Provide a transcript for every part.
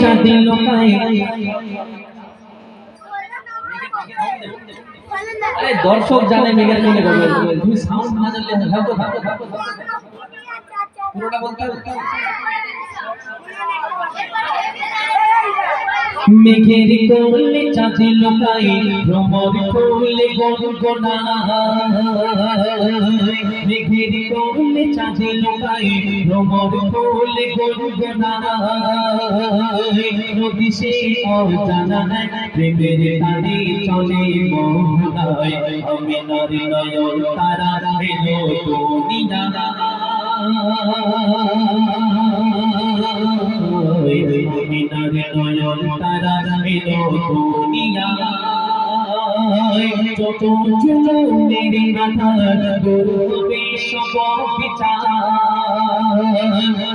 চাঁদে লোকায়। দর্শক জানে মেঘের মনে করবে তুমি সাউন্ড না জানলে ভাবো ভাবো ভাবো পুরোটা বলতে মেঘের কোলে চাঁদে লোকায় ভ্রমর কোলে গনগনায় মেঘের কোলে চাঁদে লোকায় ভ্রমর কোলে গনগনায় তারে চলে তারা যত চুলের মাথা গরবে সব বিচার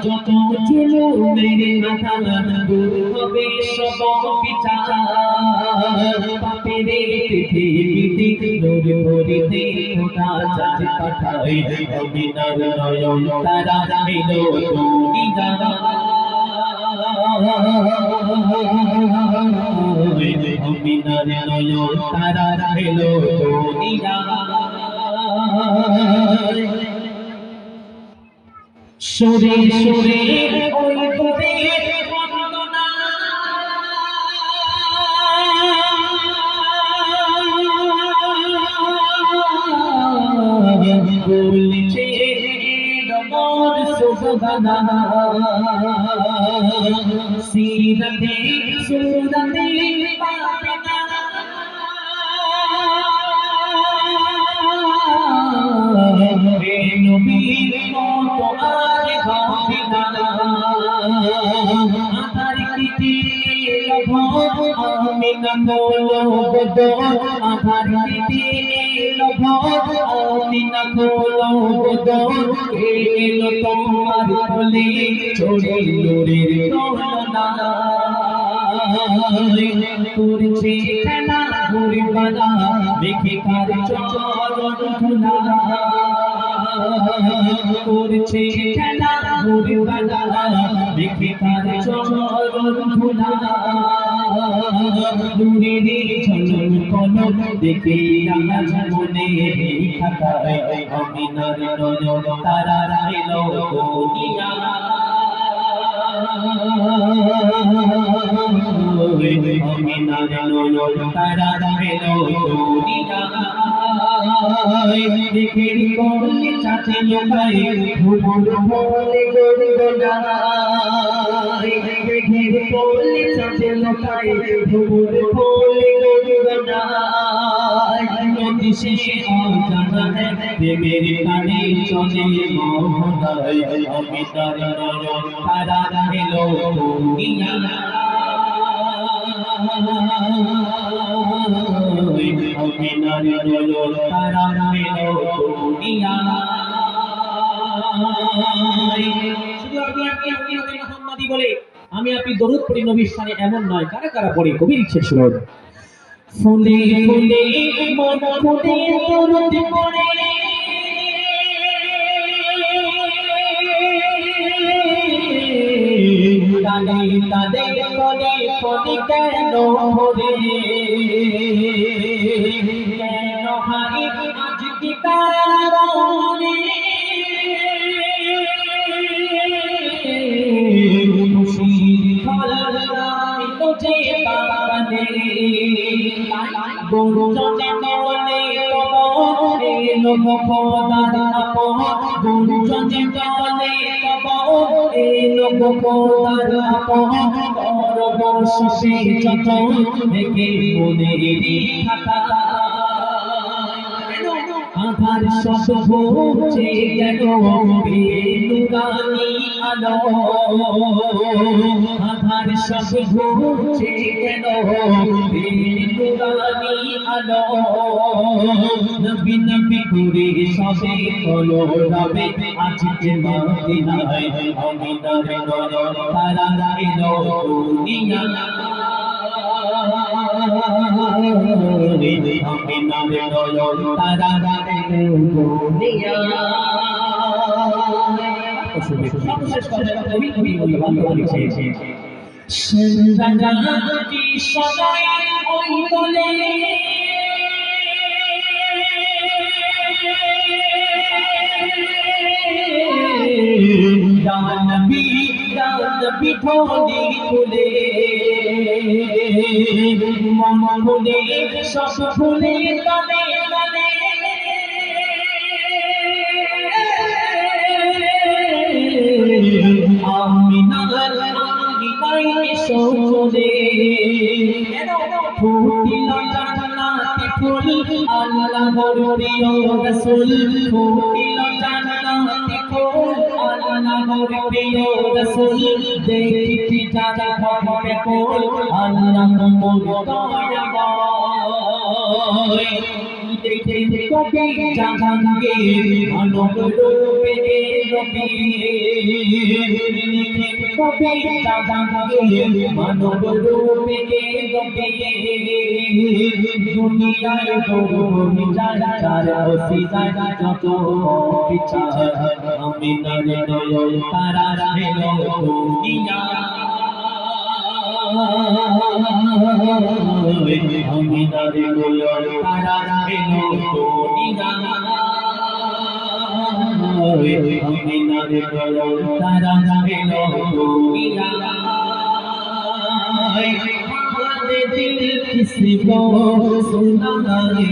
যত চুলের মাথা গরবে সব বিচার পাপের পৃথিবীতে নূর ভরিতে খোদা চার পাঠায় মিনার নয়ন, তারা এলো দুনিয়া মিনার নয়ন, তারা এলো দুনিয়া সুরে সুরে ওই করে বন্দনা বলছে নমর সুবহানা সিরতে সুরতে আধার কৃতি লভ আমি না বলো গদ আধার কৃতি লভ আমি না বলো গদ তোমার বলে ছোড়ে কার চরণ করছে খেলা ঘুরে দেখে কার চরণ ধুলা দূরে রে ঝলন কলম দেখে আজ মনে খাতায় আমি নার নয়ন তারা এলো দুনিয়া। মিনার নয়ন তারা এলো দুনিয়া দেখের করলে চাচে লোকাই ভুবন বলে গরগনাই দেখের করলে চাচে লোকাই ভুবন বলে গরগনাই নদী শেষে অজানা প্রেমের কানে চলে মোহনাই আমি তার নয়ন তারা এলো দুনিয়া। আমি আপনি দরুদ পড়ি, নবীর স্থানে এমন নয়। কারা কারা পড়ে? কবির ইচ্ছে শুনুন। ফুলে ফুলে মন দরুদ পড়ে। তালে তালে ফলে ফলে কেন ভরে? কেন হাই আজ কি কারণে গরু চলে তব এলো খোদার আপন গরু চলে তব খোদার আপন গর্ব শেষে দেখে মনেরই খাতা। আধার সব হচ্ছে কেন বেনুরানি আলো। আধার সব হচ্ছে কেন বেনুরানি আলো। নবী নবী করে সবে হলো রবে, আজকে মদিনায় আমি নরে নরে তারা এলো দুনিয়া সর্বশেষ কথা বলে দানবি ঢোলি খুলে মন সব খুলে তলে তলে আমি নাল আমি নাই সোনে ফুটিল জান্নাতে ফুল আল্লাহ প্রিয় রাসূল। ফুল প্রিয় রাসূল দেখিতে যারা হবে কোল আল্লাহ দয়াময় দেখে কবি জাহাঙ্গে মানব রূপে রবি কবি জাহাঙ্গে মানব রূপে রবি দুনিয়ায় গরু যারা যারা বসি যারা যত বিচার আমি নয় নয় তারা হেল দুনিয়া किसी को सुनाए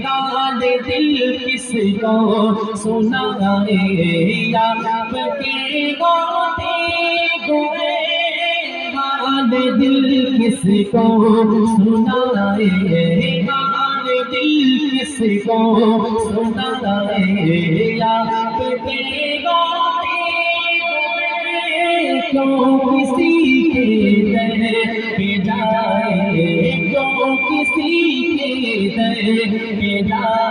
गाने दिल किसी को सुनाए आपके गाते हुए गाने दिल किसी को सुनाए गाने दिल किसी को सुनाए आपके गाते हुए क्यों किसी के दर पे जाए क्यों किसी के दर पे जाए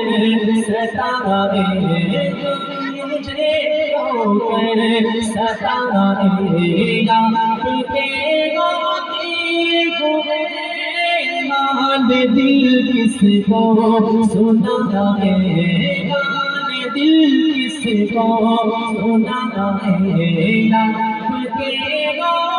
रोके सताए मुझे रोके सताए आपके गाते हुए मान दिल किसको सुना है मान दिल किसको सुना है आपके गाते